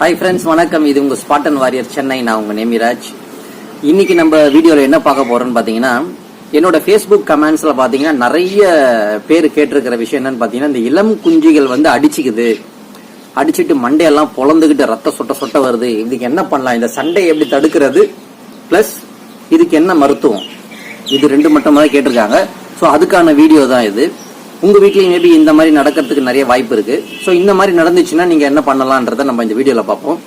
Hi friends வணக்கம். இது உங்க ஸ்பாட்டன் வாரியர் சென்னை நான் உங்க நேமிராஜ் இன்னைக்கு நம்ம வீடியோல என்ன பார்க்க போறோம்னு பாத்தீங்கன்னா என்னோட ஃபேஸ்புக் கமெண்ட்ஸ்ல பாத்தீங்கன்னா நிறைய பேர் கேட்டிருக்கிற விஷயம் என்னன்னு பாத்தீங்கன்னா இந்த இளம் குஞ்சுகள் வந்து அடிச்சுக்குது. அடிச்சிட்டு மண்டையெல்லாம் பொழந்துகிட்டு ரத்த சொட்ட சொட்ட வருது. இதுக்கு என்ன பண்ணலாம்? இந்த சண்டையை எப்படி தடுக்கிறது? பிளஸ் இதுக்கு என்ன மருத்துவம்? இது ரெண்டு மட்டும் தான் கேட்டிருக்காங்க. ஸோ அதுக்கான வீடியோ தான் இது. உங்க வீட்லயும் மேபி இந்த மாதிரி நடக்கிறதுக்கு நிறைய வாய்ப்பு இருக்கு. ஸோ இந்த மாதிரி நடந்துச்சுன்னா நீங்க என்ன பண்ணலாம்ன்றத நம்ம இந்த வீடியோல பார்ப்போம்.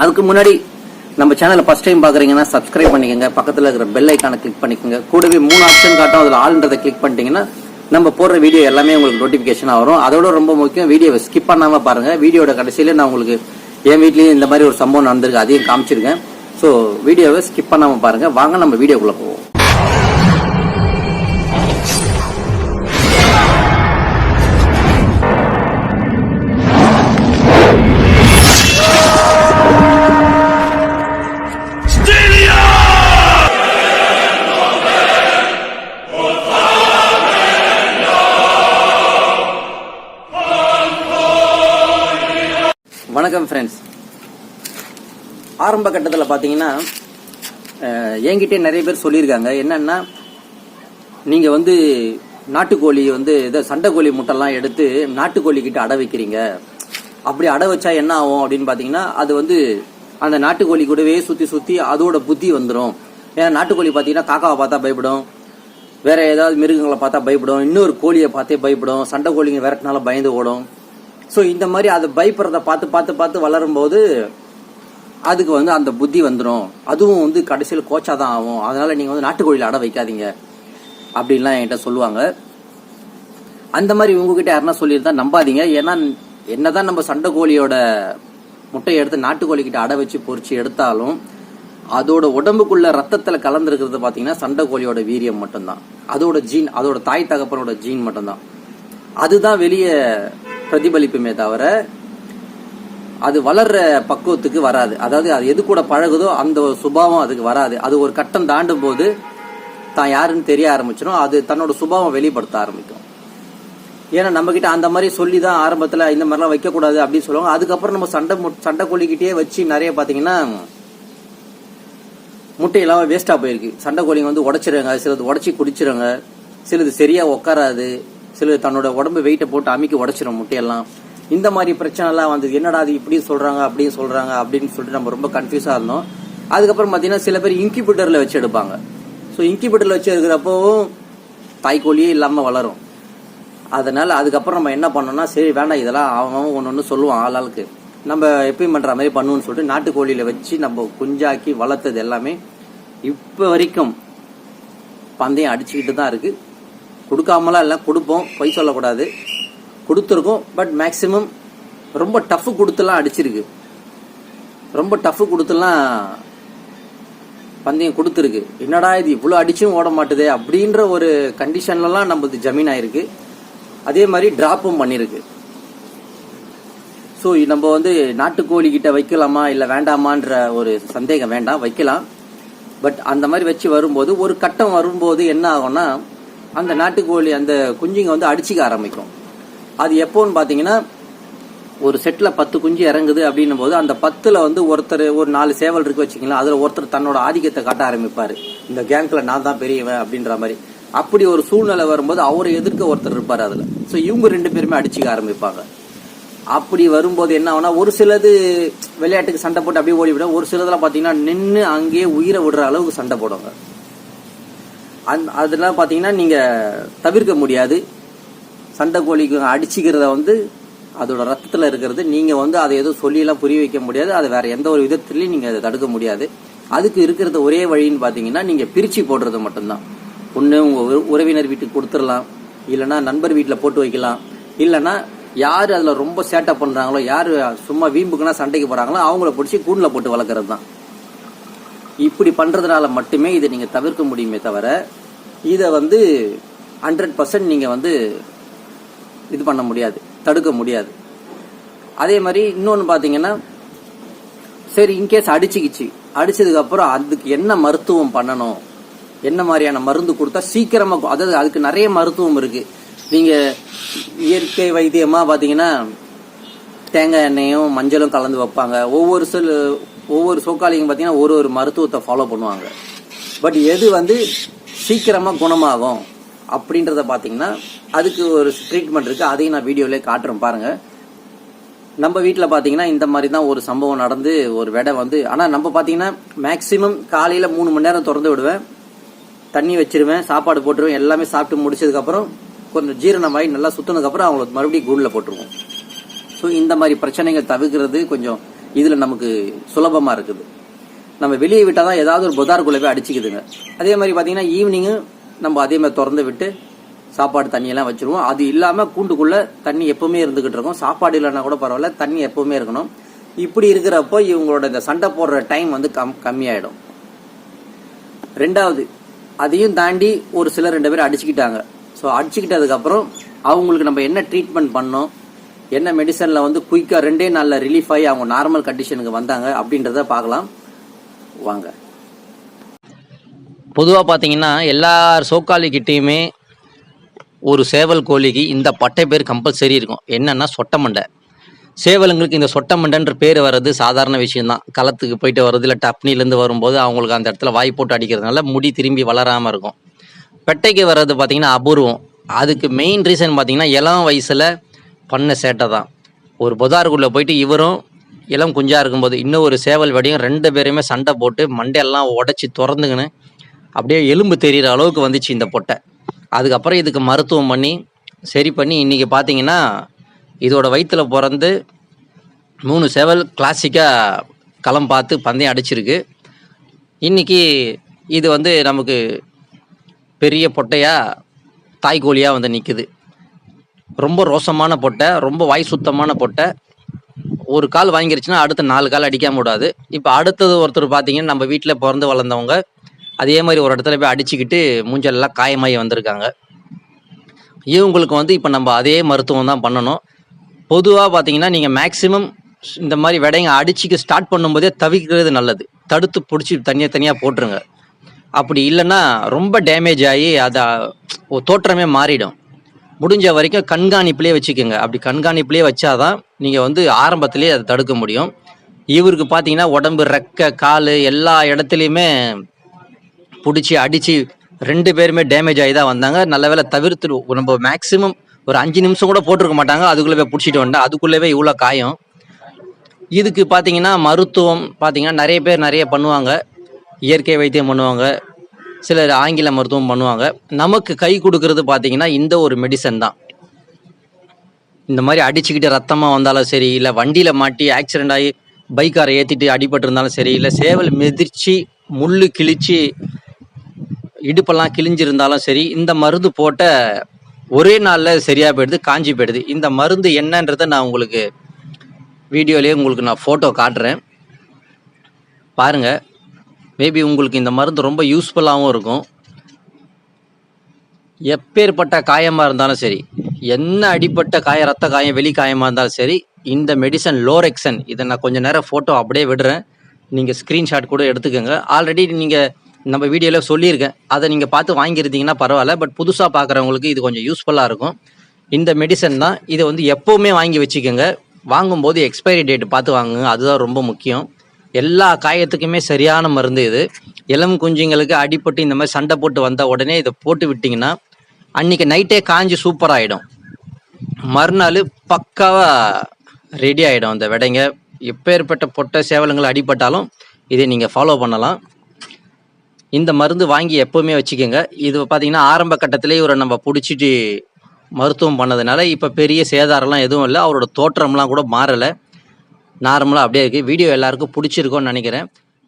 அதுக்கு முன்னாடி நம்ம சேனலை ஃபர்ஸ்ட் டைம் பாக்குறீங்கன்னா சப்ஸ்கிரைப் பண்ணிக்கோங்க. பக்கத்துல இருக்கிற பெல் ஐக்கானை கிளிக் பண்ணிக்கோங்க. கூடவே மூணு ஆப்ஷன் காட்டும். அதுல ஆள்ன்றதை கிளிக் பண்ணிட்டீங்கன்னா நம்ம போடுற வீடியோ எல்லாமே உங்களுக்கு நோட்டிபிகேஷனா வரும். அதோட ரொம்ப முக்கியம் வீடியோவை ஸ்கிப் பண்ணாம பாருங்க. வீடியோட கடைசியில நான் உங்களுக்கு என் வீட்லயும் இந்த மாதிரி ஒரு சம்பவம் நடந்திருக்கு. அதையும் காமிச்சிருக்கேன். ஸோ வீடியோவை ஸ்கிப் பண்ணாம பாருங்க. வாங்க நம்ம வீடியோக்குள்ள போவோம். வணக்கம் ஃப்ரெண்ட்ஸ் ஆரம்ப கட்டத்தில் பார்த்தீங்கன்னா அஹ், என்கிட்டே நிறைய பேர் சொல்லியிருக்காங்க. என்னன்னா நீங்கள் வந்து நாட்டுக்கோழி வந்து இதை சண்டைக்கோழி முட்டைலாம் எடுத்து நாட்டுக்கோழி கிட்ட அடை வைக்கிறீங்க. அப்படி அடை வச்சா என்ன ஆகும் அப்படின்னு பார்த்தீங்கன்னா அது வந்து அந்த நாட்டுக்கோழி கூடவே சுற்றி சுற்றி அதோட புத்தி வந்துடும் ஏன்னா நாட்டுக்கோழி பார்த்தீங்கன்னா காக்காவை பார்த்தா பயப்படும். வேற ஏதாவது மிருகங்களை பார்த்தா பயப்படும். இன்னொரு கோழியை பார்த்தே பயப்படும். சண்டை கோழிங்க விரட்டினால பயந்து ஓடும். ஸோ இந்த மாதிரி அது பயப்படுறத பார்த்து பார்த்து பார்த்து வளரும்போது அதுக்கு வந்து அந்த புத்தி வந்துடும் அதுவும் வந்து கடைசியில் கோச்சா தான் ஆகும். அதனால நீங்கள் வந்து நாட்டுக்கோழியில் அடை வைக்காதீங்க. அப்படின்லாம் என்கிட்ட சொல்லுவாங்க. அந்த மாதிரி உங்ககிட்ட யாருன்னா சொல்லியிருந்தா நம்பாதீங்க. ஏன்னா என்னதான் நம்ம சண்டை கோழியோட முட்டையை எடுத்து நாட்டுக்கோழிக்கிட்ட அடை வச்சு பொறிச்சு எடுத்தாலும் அதோட உடம்புக்குள்ள ரத்தத்தில் கலந்துருக்கிறது பார்த்தீங்கன்னா சண்டை கோழியோட வீரியம் மட்டும்தான். அதோட ஜீன் அதோட தாய் தகப்பனோட ஜீன் மட்டும்தான். அதுதான் வெளியே பிரதிபலிப்புமே தவிர அது வளர்ற பக்குவத்துக்கு வராது. அதாவது அது எது கூட பழகுதோ அந்த ஒரு சுபாவம் அதுக்கு வராது. அது ஒரு கட்டம் தாண்டும் போது தான் யாருன்னு தெரிய ஆரம்பிச்சிடும். அது தன்னோட சுபாவம் வெளிப்படுத்த ஆரம்பிக்கும். ஏன்னா நம்ம கிட்ட அந்த மாதிரி சொல்லி தான் ஆரம்பத்தில் இந்த மாதிரிலாம் வைக்கக்கூடாது அப்படின்னு சொல்லுவாங்க. அதுக்கப்புறம் நம்ம சண்டை மு- சண்டை கோழிக்கிட்டே வச்சு நிறைய பார்த்தீங்கன்னா முட்டையெல்லாம் வேஸ்ட்டாக போயிருக்கு. சண்டை கோழிங்க வந்து உடைச்சிருங்க. சிலது உடச்சி குடிச்சிருங்க. சிலது சரியாக உட்காராது சில தன்னோட உடம்பு வெயிட்டை போட்டு அமைக்க உடைச்சிரும் முட்டையெல்லாம். இந்த மாதிரி பிரச்சனை எல்லாம் என்னடா அது இப்படி சொல்றாங்க அப்படி சொல்றாங்க அப்படின்னு சொல்லிட்டு நம்ம ரொம்ப கன்ஃபியூஸா இருந்தோம். அதுக்கப்புறம் பாத்தீங்கன்னா சில பேர் இன்குபேட்டர்ல வச்சு எடுப்பாங்க. ஸோ இன்குபேட்டர்ல வச்சு எடுக்கிறப்பவும் தாய்க்கோழியே இல்லாம வளரும். அதனால அதுக்கப்புறம் நம்ம என்ன பண்ணோம்னா சரி வேண்டாம் இதெல்லாம் அவன் ஒன்று ஒன்று சொல்லுவான் ஆளாளுக்கு. நம்ம எப்பயும் பண்ற மாதிரி பண்ணுவோம்னு சொல்லிட்டு நாட்டுக்கோழியில வச்சு நம்ம குஞ்சாக்கி வளர்த்தது எல்லாமே இப்போ வரைக்கும் பந்தயம் அடிச்சுக்கிட்டு தான் இருக்கு. கொடுக்காமலாம் இல்லை கொடுப்போம் பொய் சொல்லக்கூடாது. கொடுத்துருக்கோம் பட் மேக்சிமம் ரொம்ப டஃப் கொடுத்துலாம் அடிச்சிருக்கு. ரொம்ப டஃப் கொடுத்துலாம் பந்தயம் கொடுத்துருக்கு. என்னடா இது இவ்வளோ அடிச்சும் ஓட மாட்டுதே அப்படின்ற ஒரு கண்டிஷன்லலாம் நமக்கு ஜமீன் ஆயிருக்கு. அதே மாதிரி ட்ராப்பும் பண்ணியிருக்கு ஸோ நம்ம வந்து நாட்டுக்கோழி கிட்ட வைக்கலாமா இல்லை வேண்டாமான்ற ஒரு சந்தேகம் வேண்டாம் வைக்கலாம். பட் அந்த மாதிரி வச்சு வரும்போது ஒரு கட்டம் வரும்போது என்ன ஆகும்னா அந்த நாட்டுக்கோழி அந்த குஞ்சுங்க வந்து அடிச்சுக்க ஆரம்பிக்கும். அது எப்போன்னு பார்த்தீங்கன்னா ஒரு செட்டில் பத்து குஞ்சு இறங்குது அப்படின்னும் போது அந்த பத்தில் வந்து ஒருத்தர் ஒரு நாலு சேவல் இருக்கு வச்சுக்கலாம் அதில் ஒருத்தர் தன்னோட ஆதிக்கத்தை காட்ட ஆரம்பிப்பார். இந்த கேங்கில் நான் தான் பெரியவன் அப்படின்ற மாதிரி. அப்படி ஒரு சூழ்நிலை வரும்போது அவரை எதிர்க்க ஒருத்தர் இருப்பார் அதில். ஸோ இவங்க ரெண்டு பேருமே அடிச்சுக்க ஆரம்பிப்பாங்க. அப்படி வரும்போது என்ன ஆகும்னா ஒரு சிலது விளையாட்டுக்கு சண்டை போட்டு அப்படியே ஓடிவிடும். ஒரு சிலதெல்லாம் பார்த்தீங்கன்னா நின்று அங்கேயே உயிரை விடுற அளவுக்கு சண்டை போடுவாங்க. அந் அதெல்லாம் பார்த்தீங்கன்னா நீங்கள் தவிர்க்க முடியாது. சண்டை கோழிக்கு அடிச்சுக்கிறத வந்து அதோட ரத்தத்தில் இருக்கிறது. நீங்கள் வந்து அதை எதுவும் சொல்லியெல்லாம் புரிய வைக்க முடியாது. அதை வேற எந்த ஒரு விதத்துலையும் நீங்கள் அதை தடுக்க முடியாது. அதுக்கு இருக்கிறது ஒரே வழின்னு பார்த்தீங்கன்னா நீங்கள் பிரித்து போடுறது மட்டும்தான். ஒன்று உங்கள் உறவினர் வீட்டுக்கு கொடுத்துடலாம். இல்லைன்னா நண்பர் வீட்டில் போட்டு வைக்கலாம். இல்லைன்னா யார் அதில் ரொம்ப சேட்டை பண்ணுறாங்களோ யார் சும்மா வீம்புக்குன்னா சண்டைக்கு போகிறாங்களோ அவங்கள பிடிச்சி கூண்டில் போட்டு வளர்க்குறது தான் இப்படி பண்ணுறதுனால மட்டுமே இதை நீங்கள் தவிர்க்க முடியுமே தவிர இதை வந்து ஹண்ட்ரட் பர்சன்ட் நீங்கள் வந்து இது பண்ண முடியாது தடுக்க முடியாது. அதே மாதிரி இன்னொன்று பார்த்தீங்கன்னா சரி இன்கேஸ் அடிச்சுக்கிச்சு. அடிச்சதுக்கப்புறம் அதுக்கு என்ன மருத்துவம் பண்ணணும்? என்ன மாதிரியான மருந்து கொடுத்தா சீக்கிரமாக அதாவது அதுக்கு நிறைய மருத்துவம் இருக்குது நீங்கள் இயற்கை வைத்தியமாக பார்த்தீங்கன்னா தேங்காய் எண்ணெயும் மஞ்சளும் கலந்து வைப்பாங்க. ஒவ்வொரு சில ஒவ்வொரு சோக்காளிங்க பார்த்தீங்கன்னா ஒரு ஒரு மருத்துவத்தை ஃபாலோ பண்ணுவாங்க. பட் எது வந்து சீக்கிரமாக குணமாகும் அப்படின்றத பார்த்தீங்கன்னா அதுக்கு ஒரு ட்ரீட்மெண்ட் இருக்குது அதையும் நான் வீடியோவிலே காட்டுறேன் பாருங்கள் நம்ம வீட்டில் பார்த்தீங்கன்னா இந்த மாதிரி தான் ஒரு சம்பவம் நடந்து ஒரு விடை வந்து ஆனால் நம்ம பார்த்தீங்கன்னா மேக்ஸிமம் காலையில் மூணு மணி நேரம் திறந்து விடுவேன். தண்ணி வச்சிருவேன் சாப்பாடு போட்டுருவேன் எல்லாமே சாப்பிட்டு முடிச்சதுக்கப்புறம் கொஞ்சம் ஜீரணமாகி நல்லா சுற்றினதுக்கப்புறம் அவங்களுக்கு மறுபடியும் கூண்டில் போட்டுருவோம். ஸோ இந்த மாதிரி பிரச்சனைகள் தவிர்க்கிறது கொஞ்சம் இதில் நமக்கு சுலபமாக இருக்குது. நம்ம வெளியே விட்டால் தான் ஏதாவது ஒரு புதார்குள்ளே போய் அடிச்சுக்குதுங்க. அதே மாதிரி பார்த்தீங்கன்னா ஈவினிங்கு நம்ம அதே மாதிரி திறந்து விட்டு சாப்பாடு தண்ணியெல்லாம் வச்சுருவோம். அது இல்லாமல் கூண்டுக்குள்ளே தண்ணி எப்போவுமே இருந்துக்கிட்டு இருக்கும். சாப்பாடு இல்லைன்னா கூட பரவாயில்ல தண்ணி எப்போவுமே இருக்கணும். இப்படி இருக்கிறப்போ இவங்களோட இந்த சண்டை போடுற டைம் வந்து கம் கம்மியாயிடும். ரெண்டாவது அதையும் தாண்டி ஒரு சிலர் ரெண்டு பேரும் அடிச்சுக்கிட்டாங்க. ஸோ அடிச்சுக்கிட்டதுக்கப்புறம் அவங்களுக்கு நம்ம என்ன ட்ரீட்மெண்ட் பண்ணோம் என்ன மெடிசனில் வந்து குயிக்காக ரெண்டே நாளில் ரிலீஃப் ஆகி அவங்க நார்மல் கண்டிஷனுக்கு வந்தாங்க அப்படின்றத பார்க்கலாம். வாங்க. பொதுவாக பார்த்தீங்கன்னா எல்லா சோக்காளிக்கிட்டேயுமே ஒரு சேவல் கோழிக்கு இந்த பட்டை பேர் கம்பல்சரி இருக்கும். என்னன்னா சொட்டமண்டை சேவலுங்களுக்கு இந்த சொட்டமண்டைன்ற பேர் வர்றது சாதாரண விஷயம்தான். களத்துக்கு போயிட்டு வர்றது இல்லை டப்னிலேருந்து வரும்போது அவங்களுக்கு அந்த இடத்துல வாய் போட்டு அடிக்கிறதுனால முடி திரும்பி வளராமல் இருக்கும். பெட்டைக்கு வர்றது பார்த்தீங்கன்னா அபூர்வம். அதுக்கு மெயின் ரீசன் பார்த்தீங்கன்னா இளம் வயசில் பண்ண சேட்டை தான். ஒரு புதாருக்குள்ளே போயிட்டு இவரும் இளம் குஞ்சா இருக்கும்போது இன்னும் ஒரு சேவல் வடியும் ரெண்டு பேருமே சண்டை போட்டு மண்டையெல்லாம் உடச்சி திறந்துக்கின்னு அப்படியே எலும்பு தெரியிற அளவுக்கு வந்துச்சு இந்த பொட்டை. அதுக்கப்புறம் இதுக்கு மருத்துவம் பண்ணி சரி பண்ணி இன்றைக்கி பார்த்தீங்கன்னா இதோட வயிற்றில் பிறந்து மூணு சேவல் கிளாசிக்காக களம் பார்த்து பந்தயம் அடிச்சிருக்கு. இன்றைக்கி இது வந்து நமக்கு பெரிய பொட்டையாக தாய்கோழியாக வந்து நிற்குது ரொம்ப ரோசமான பொட்டை ரொம்ப வாய் சுத்தமான பொட்டை. ஒரு கால் வாங்கிருச்சுன்னா அடுத்த நாலு கால் அடிக்காம விடாது. இப்போ அடுத்தது ஒருத்தர் பார்த்தீங்கன்னா நம்ம வீட்டில் பிறந்து வளர்ந்தவங்க அதே மாதிரி ஒரு இடத்துல போய் அடிச்சுக்கிட்டு மூஞ்சலெல்லாம் காயமாகி வந்திருக்காங்க. இவங்களுக்கு வந்து இப்போ நம்ம அதே மருத்துவம் தான் பண்ணணும். பொதுவாக பார்த்தீங்கன்னா நீங்கள் மேக்ஸிமம் இந்த மாதிரி விடைங்க அடிச்சுக்க ஸ்டார்ட் பண்ணும்போதே தவிக்கிறது நல்லது. தடுத்து பிடிச்சி தனியாக தனியாக போட்டுருங்க. அப்படி இல்லைன்னா ரொம்ப டேமேஜ் ஆகி அதை தோற்றமே மாறிடும். முடிஞ்ச வரைக்கும் கண்காணிப்புலேயே வச்சுக்கோங்க. அப்படி கண்காணிப்புலேயே வச்சாதான் நீங்கள் வந்து ஆரம்பத்திலேயே அதை தடுக்க முடியும். இவருக்கு பார்த்தீங்கன்னா உடம்பு ரெக்க கால் எல்லா இடத்துலையுமே பிடிச்சி அடித்து ரெண்டு பேருமே டேமேஜ் ஆகி தான் வந்தாங்க. நல்ல வேளை தவிர்த்து நம்ம மேக்ஸிமம் ஒரு அஞ்சு நிமிஷம் கூட போட்டிருக்க மாட்டாங்க. அதுக்குள்ளே போய் பிடிச்சிட்டு வந்தேன் அதுக்குள்ளேவே இவ்வளோ காயம். இதுக்கு பார்த்தீங்கன்னா மருத்துவம் பார்த்தீங்கன்னா நிறைய பேர் நிறைய பண்ணுவாங்க. இயற்கை வைத்தியம் பண்ணுவாங்க. சிலர் ஆங்கில மருத்துவம் பண்ணுவாங்க. நமக்கு கை கொடுக்கறது பார்த்தீங்கன்னா இந்த ஒரு மெடிசன் தான். இந்த மாதிரி அடிச்சுக்கிட்டு ரத்தமாக வந்தாலும் சரி இல்லை வண்டியில் மாட்டி ஆக்சிடென்ட் ஆகி பைக்காரை ஏற்றிட்டு அடிபட்டிருந்தாலும் சரி இல்லை சேவல் மிதிச்சு முள் கிழிச்சு இடுப்பெல்லாம் கிழிஞ்சிருந்தாலும் சரி இந்த மருந்து போட்ட ஒரே நாளில் சரியாக போயிடுது காஞ்சி போயிடுது. இந்த மருந்து என்னன்றதை நான் உங்களுக்கு வீடியோலேயே உங்களுக்கு நான் ஃபோட்டோ காட்டுறேன். பாருங்கள் மேபி உங்களுக்கு இந்த மருந்து ரொம்ப யூஸ்ஃபுல்லாகவும் இருக்கும். எப்பேற்பட்ட காயமாக இருந்தாலும் சரி என்ன அடிப்பட்ட காயம் ரத்த காயம் வெளி காயமாக இருந்தாலும் சரி இந்த மெடிசன் லோரெக்சன் இதை நான் கொஞ்சம் நேரம் ஃபோட்டோ அப்படியே விடுறேன். நீங்கள் ஸ்க்ரீன்ஷாட் கூட எடுத்துக்கோங்க. ஆல்ரெடி நீங்கள் நம்ம வீடியோவில் சொல்லியிருக்கேன். அதை நீங்கள் பார்த்து வாங்கியிருந்தீங்கன்னா பரவாயில்ல பட் புதுசாக பார்க்குறவங்களுக்கு இது கொஞ்சம் யூஸ்ஃபுல்லாக இருக்கும். இந்த மெடிசன் தான். இதை வந்து எப்போவுமே வாங்கி வச்சுக்கோங்க. வாங்கும்போது எக்ஸ்பைரி டேட் பார்த்து வாங்குங்க. அதுதான் ரொம்ப முக்கியம். எல்லா காயத்துக்குமே சரியான மருந்து இது. இளம் குஞ்சுங்களுக்கு அடிபட்டு இந்த மாதிரி சண்டை போட்டு வந்த உடனே இதை போட்டு விட்டிங்கன்னா அன்றைக்கி நைட்டே காஞ்சி சூப்பராகிடும் மறுநாள் பக்காவாக ரெடி ஆகிடும் அந்த விடைங்க எப்பேற்பட்ட பொட்டை சேவலங்கள் அடிபட்டாலும் இதை நீங்கள் ஃபாலோ பண்ணலாம். இந்த மருந்து வாங்கி எப்போவுமே வச்சுக்கோங்க. இது பார்த்தீங்கன்னா ஆரம்ப கட்டத்திலே இவரை நம்ம பிடிச்சிட்டு மருத்துவம் பண்ணதுனால இப்போ பெரிய சேதாரம்லாம் எதுவும் இல்லை. அவரோட தோற்றம்லாம் கூட மாறலை. நார்மலாக அப்படியே இருக்குது வீடியோ எல்லாருக்கும் பிடிச்சிருக்கோன்னு நினைக்கிறேன்.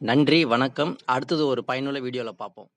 நன்றி வணக்கம். அடுத்தது ஒரு பயனுள்ள வீடியோவில் பார்ப்போம்